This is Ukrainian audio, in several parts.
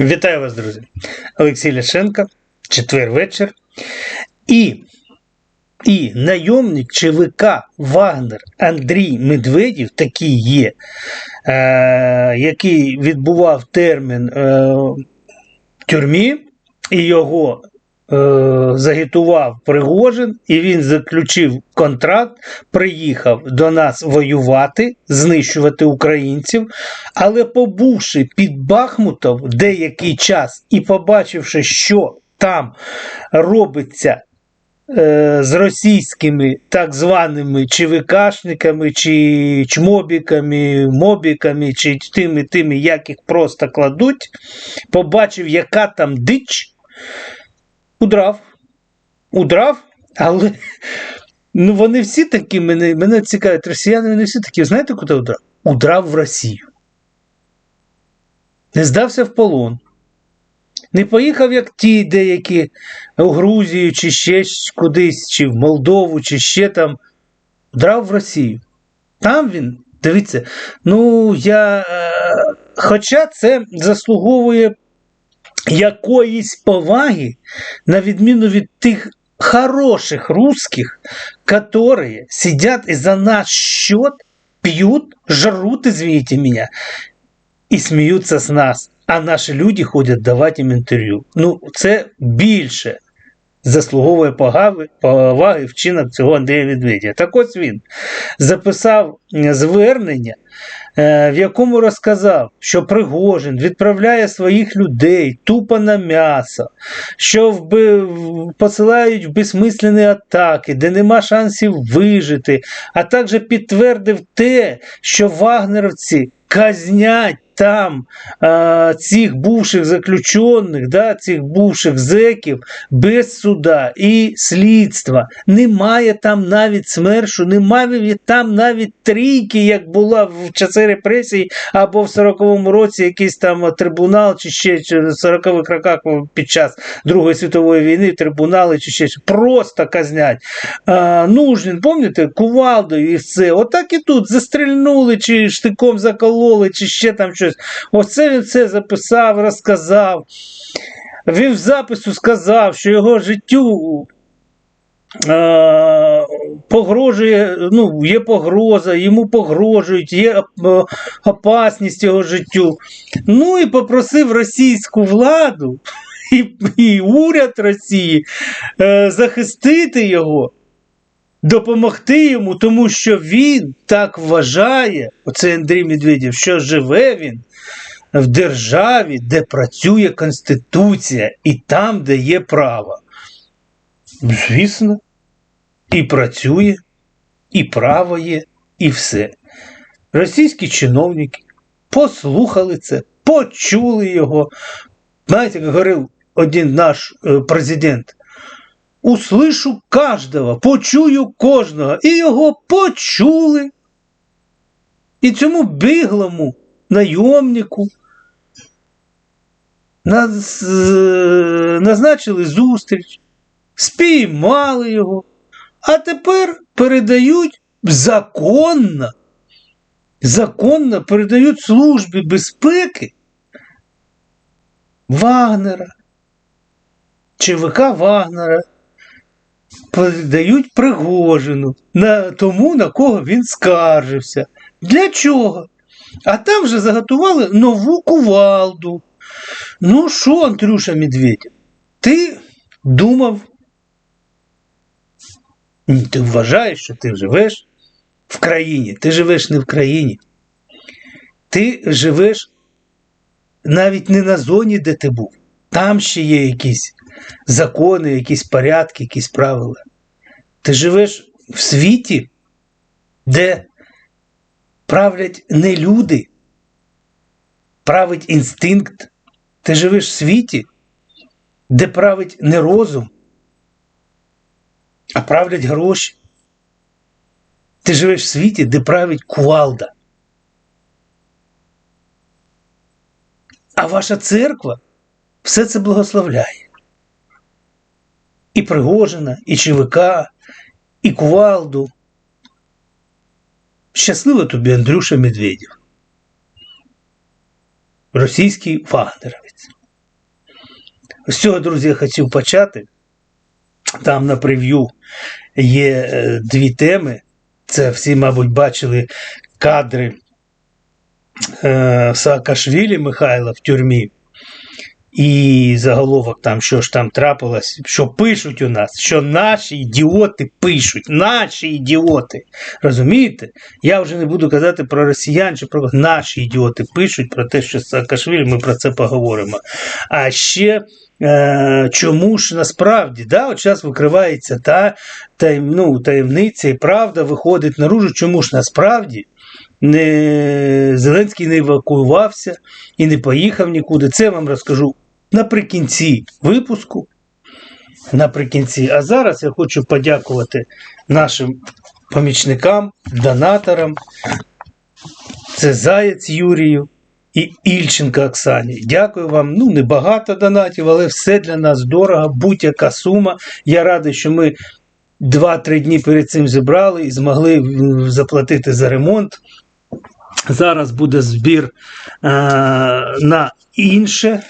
Вітаю вас, друзі! Олексій Ляшенко, четвер вечір. І, і найомник ЧВК Вагнер Андрій Медведєв, такий є, е, який відбував термін е, в тюрмі, і його загітував Пригожин, і він заключив контракт, приїхав до нас воювати, знищувати українців. Але побувши під Бахмутом деякий час і побачивши, що там робиться е, з російськими так званими ЧВКшниками, чи чмобіками, мобіками, чи тими, тими, як їх просто кладуть, побачив, яка там дич, удрав. Удрав, але ну, вони всі такі, мене, мене цікавить, росіяни вони всі такі, знаєте, куди удрав? Удрав в Росію не здався в полон. Не поїхав, як ті деякі у Грузію, чи ще кудись, чи в Молдову, чи ще там. Драв в Росію. Там він, дивіться, ну я. Е, хоча це заслуговує якоїсь поваги, на відміну від тих хороших русских, которые сидят и за наш счет пьют, жрут, извините меня, і сміються з нас, а наші люди ходять давати їм інтерв'ю. Ну, це більше заслуговує поваги, вчинок цього Андрія Медведя. Так ось він записав звернення, е, в якому розказав, що Пригожин відправляє своїх людей тупо на м'ясо, що вби... посилають в безсмислені атаки, де нема шансів вижити, а також підтвердив те, що вагнеровці казнять там а, цих бувших заключених, да, цих бувших зеків без суда і слідства. Немає там навіть смершу, немає там навіть трійки, як була в часи репресій, або в 40-му році якийсь там трибунал, чи ще чи в 40-х роках під час Другої світової війни, трибунали, чи ще просто казнять. А, Нужнін, пам'ятаєте, кувалдою і все. Отак і тут застрільнули, чи штиком закололи, чи ще там щось. Оце він це записав, розказав. Він в запису сказав, що його життю е, погрожує, ну, є погроза, йому погрожують, є е, опасність його життю. Ну і попросив російську владу і, і уряд Росії е, захистити його. Допомогти йому, тому що він так вважає, оце Андрій Медведєв, що живе він в державі, де працює Конституція, і там, де є право. Звісно, і працює, і право є, і все. Російські чиновники послухали це, почули його. Знаєте, як говорив один наш е, президент услышу кожного, почую кожного. І його почули. І цьому біглому найомнику наз... назначили зустріч, спіймали його, а тепер передають законно, законно передають службі безпеки Вагнера, ЧВК Вагнера передають Пригожину на тому, на кого він скаржився. Для чого? А там вже заготували нову кувалду. Ну що, Андрюша Медведєв, ти думав, ти вважаєш, що ти живеш в країні. Ти живеш не в країні. Ти живеш навіть не на зоні, де ти був. Там ще є якісь закони, якісь порядки, якісь правила. Ти живеш в світі, де правлять не люди, править інстинкт. Ти живеш в світі, де править не розум, а правлять гроші. Ти живеш в світі, де править кувалда. А ваша церква все це благословляє. І Пригожина, і ЧВК, і Кувалду. Щасливо тобі, Андрюша Медведєв. Російський вагнеровець. З цього, друзі, я хотів почати. Там на прев'ю є е, дві теми. Це всі, мабуть, бачили кадри е, Саакашвілі Михайла в тюрмі. І заголовок там, що ж там трапилось, що пишуть у нас, що наші ідіоти пишуть, наші ідіоти. Розумієте? Я вже не буду казати про росіян чи про наші ідіоти пишуть про те, що Саакашвілі, ми про це поговоримо. А ще е, чому ж насправді да, от зараз викривається та таєм, ну, таємниця і правда виходить наружу, чому ж насправді не, Зеленський не евакуювався і не поїхав нікуди. Це вам розкажу наприкінці випуску. Наприкінці. А зараз я хочу подякувати нашим помічникам, донаторам. Це Заєць Юрію і Ільченка Оксані. Дякую вам. Ну, не багато донатів, але все для нас дорого, будь-яка сума. Я радий, що ми 2-3 дні перед цим зібрали і змогли заплатити за ремонт. Зараз буде збір е, на інше.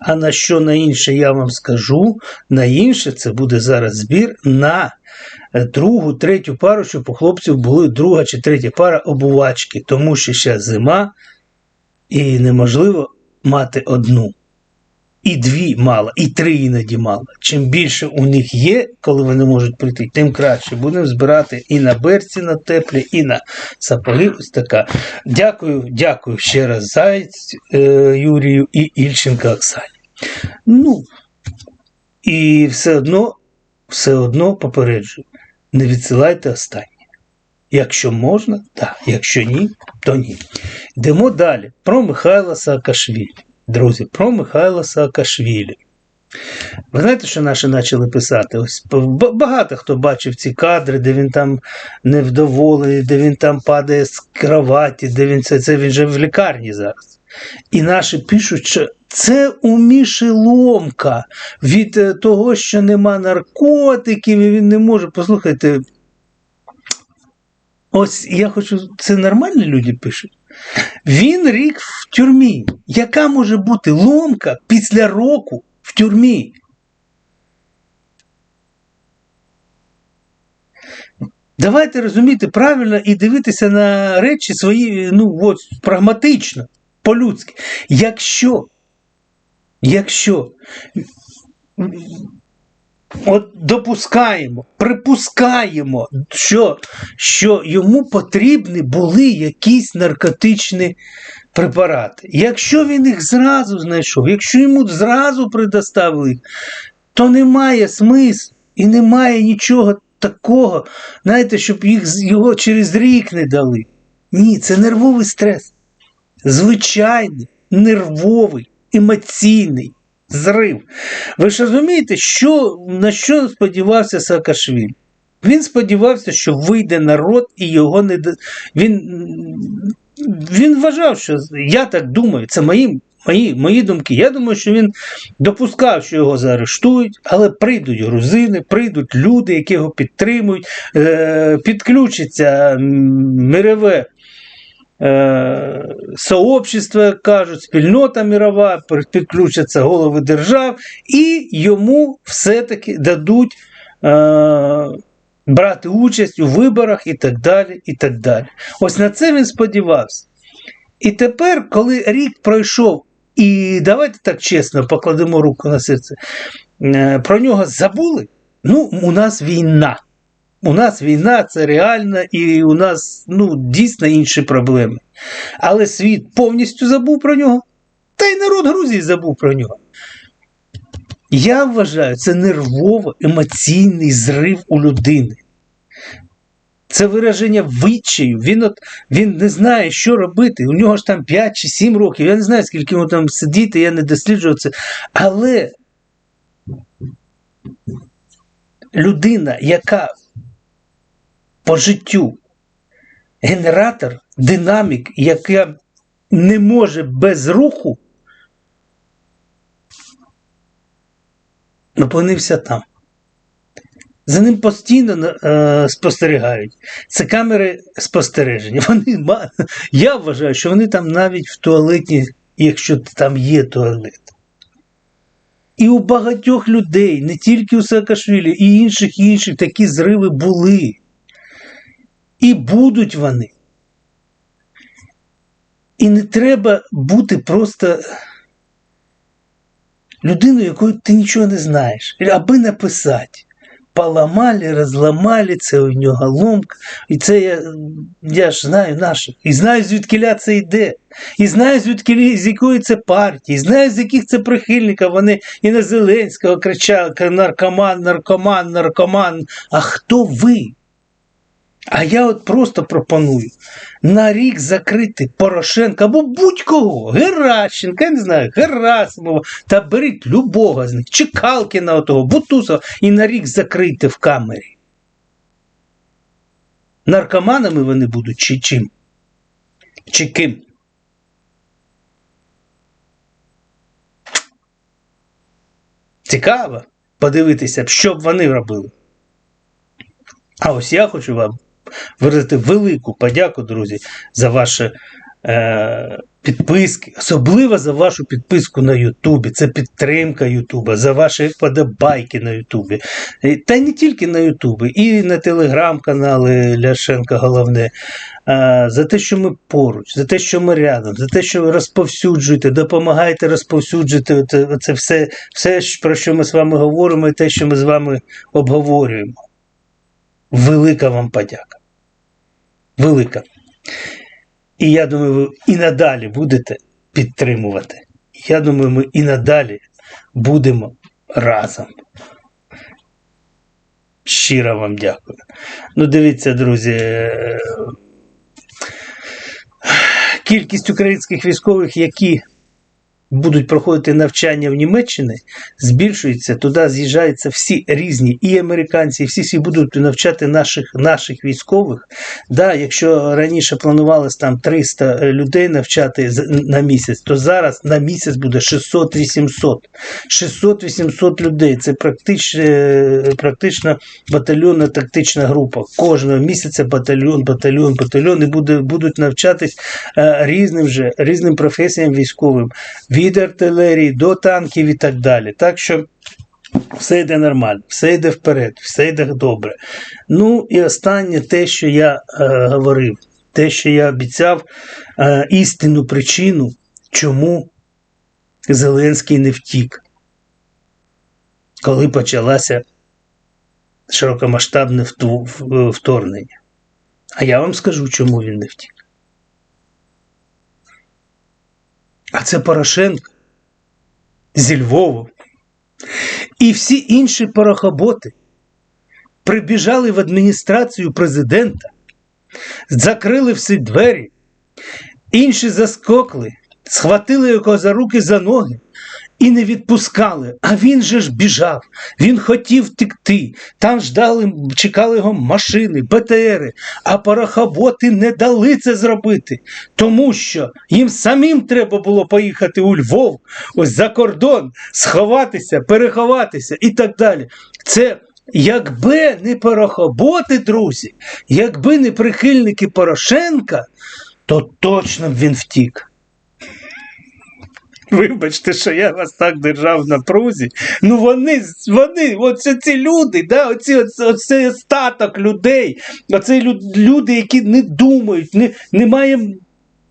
А на що на інше я вам скажу? На інше це буде зараз збір на е, другу, третю пару, щоб у хлопців були друга чи третя пара обувачки, тому що ще зима і неможливо мати одну. І дві мало, і три іноді мало. Чим більше у них є, коли вони можуть прийти, тим краще. Будемо збирати і на берці на теплі, і на сапоги. Ось така. Дякую, дякую ще раз Заєць е, Юрію і Ільченка Оксані. Ну, і все одно, все одно попереджую, не відсилайте останнє. Якщо можна, так. Якщо ні, то ні. Йдемо далі про Михайла Саакашвілі. Друзі, про Михайла Саакашвілі. Ви знаєте, що наші почали писати? Ось багато хто бачив ці кадри, де він там невдоволений, де він там падає з кроваті, де він це, це він же в лікарні зараз. І наші пишуть, що це у Міші ломка від е, того, що нема наркотиків, і він не може. Послухайте, ось я хочу, це нормальні люди пишуть. Він рік в тюрмі. Яка може бути ломка після року в тюрмі? Давайте розуміти правильно і дивитися на речі свої, ну, от, прагматично, по-людськи. Якщо, якщо от допускаємо, припускаємо, що, що йому потрібні були якісь наркотичні препарати. Якщо він їх зразу знайшов, якщо йому зразу предоставили то немає смислу і немає нічого такого, знаєте, щоб їх його через рік не дали. Ні, це нервовий стрес. Звичайний, нервовий, емоційний зрив. Ви ж розумієте, що, на що сподівався Саакашвілі? Він сподівався, що вийде народ і його не він, він вважав, що я так думаю, це мої, мої, мої думки. Я думаю, що він допускав, що його заарештують, але прийдуть грузини, прийдуть люди, які його підтримують, е, підключиться мирове е, сообщество, як кажуть, спільнота мірова, підключаться голови держав, і йому все-таки дадуть е, брати участь у виборах і так далі. і так далі. Ось на це він сподівався. І тепер, коли рік пройшов, і давайте так чесно покладемо руку на серце, е, про нього забули. Ну, у нас війна. У нас війна це реально, і у нас ну, дійсно інші проблеми. Але світ повністю забув про нього. Та й народ Грузії забув про нього. Я вважаю, це нервово-емоційний зрив у людини. Це вираження відчаю. Він от він не знає, що робити. У нього ж там 5 чи 7 років. Я не знаю, скільки йому там сидіти, я не досліджував це. Але людина, яка по життю генератор, динамік, яка не може без руху, опинився там. За ним постійно е, спостерігають. Це камери спостереження. Вони, я вважаю, що вони там навіть в туалеті, якщо там є туалет. І у багатьох людей, не тільки у Саакашвілі, і інших і інших такі зриви були. І будуть вони. І не треба бути просто людиною, якою ти нічого не знаєш, аби написати. Поламали, розламали, це у нього ломка. І це я, я ж знаю наших. І знаю, звідкиля це йде. І знаю, звідки з якої це партії, і знаю, з яких це прихильників. Вони і на Зеленського кричали наркоман, наркоман, наркоман. А хто ви? А я от просто пропоную на рік закрити Порошенка або будь-кого, Геращенка, я не знаю, Герасимова, та беріть любого з них, Чекалкіна отого, Бутусова і на рік закрийте в камері. Наркоманами вони будуть чи чим? Чи ким? Цікаво подивитися, що б вони робили. А ось я хочу вам виразити велику подяку, друзі, за ваші е, підписки, особливо за вашу підписку на Ютубі. Це підтримка Ютуба, за ваші подобайки на Ютубі. Та не тільки на Ютубі, і на телеграм-канали Ляшенка, головне. Е, за те, що ми поруч, за те, що ми рядом, за те, що ви розповсюджуєте, допомагаєте розповсюджувати оце все, все, про що ми з вами говоримо, і те, що ми з вами обговорюємо. Велика вам подяка. Велика. І я думаю, ви і надалі будете підтримувати. Я думаю, ми і надалі будемо разом. Щиро вам дякую. Ну, дивіться, друзі. е, Кількість українських військових, які будуть проходити навчання в Німеччині, збільшується. Туди з'їжджаються всі різні, і американці, і всі всі будуть навчати наших наших військових. Да, якщо раніше планувалось там 300 людей навчати на місяць, то зараз на місяць буде 600-800. 600-800 людей. Це практично, практично батальйонна тактична група. Кожного місяця батальйон, батальйон, батальйон і буде, будуть навчатись е, різним же, різним професіям військовим від артилерії до танків і так далі. Так що все йде нормально, все йде вперед, все йде добре. Ну і останнє те, що я е, говорив, те, що я обіцяв, е, істинну причину, чому Зеленський не втік, коли почалося широкомасштабне вторгнення. А я вам скажу, чому він не втік. А це Порошенко зі Львова. І всі інші порохоботи прибіжали в адміністрацію президента, закрили всі двері, інші заскокли, схватили його за руки за ноги і не відпускали. А він же ж біжав, він хотів втекти. Там ждали, чекали його машини, БТРи, а порохоботи не дали це зробити, тому що їм самим треба було поїхати у Львов, ось за кордон, сховатися, переховатися і так далі. Це якби не порохоботи, друзі, якби не прихильники Порошенка, то точно б він втік. Вибачте, що я вас так держав на прузі. Ну вони, вони, оце ці люди, да, оці, оце, оцей остаток людей, оце лю- люди, які не думають, не, немає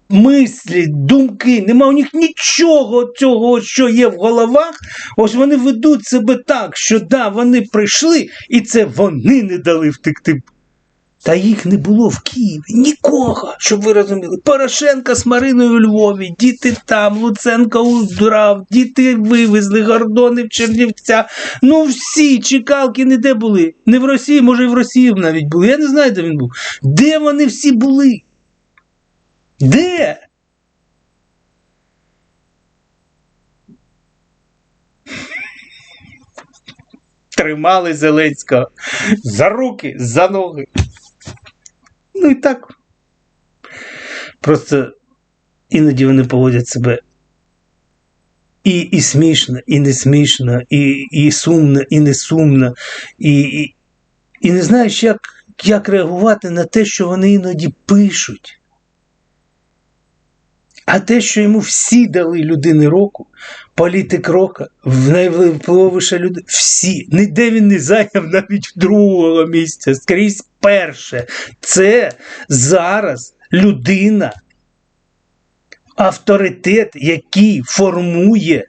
мислі, думки, нема у них нічого цього, що є в головах. Ось вони ведуть себе так, що да, вони прийшли, і це вони не дали втекти. Та їх не було в Києві нікого, щоб ви розуміли. Порошенка з Мариною у Львові, діти там, Луценко удрав, діти вивезли, Гордони в Чернівця. Ну всі чекалки не де були. Не в Росії, може, і в Росії навіть були. Я не знаю, де він був. Де вони всі були? Де? Тримали Зеленського за руки, за ноги. Ну і так. Просто іноді вони поводять себе і, і смішно, і не смішно, і, і сумно, і не сумно, і, і, і не знаєш, як, як реагувати на те, що вони іноді пишуть. А те, що йому всі дали людини року, політик рока, найвпливовіша людина, всі, ніде він не зайняв навіть другого місця, скрізь перше. Це зараз людина, авторитет, який формує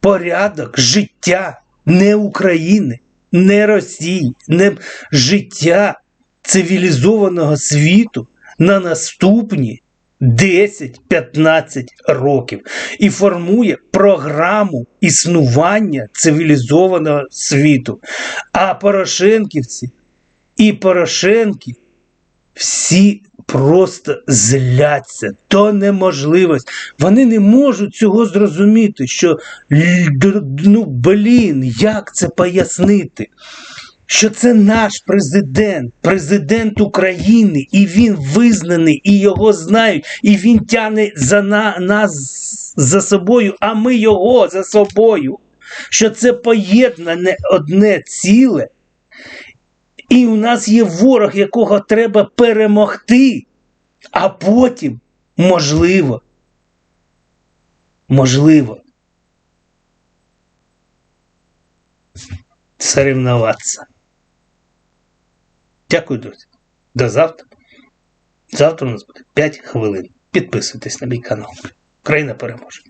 порядок життя не України, не Росії, не життя цивілізованого світу на наступні 10-15 років і формує програму існування цивілізованого світу. А Порошенківці і Порошенки всі просто зляться до неможливості. Вони не можуть цього зрозуміти, що ну блін, як це пояснити? Що це наш президент, президент України, і він визнаний, і його знають, і він тягне за на, нас за собою, а ми його за собою. Що це поєднане одне ціле, і у нас є ворог, якого треба перемогти, а потім, можливо, можливо, соревноватися. Дякую, друзі. До завтра. Завтра у нас буде 5 хвилин. Підписуйтесь на мій канал. Україна переможе.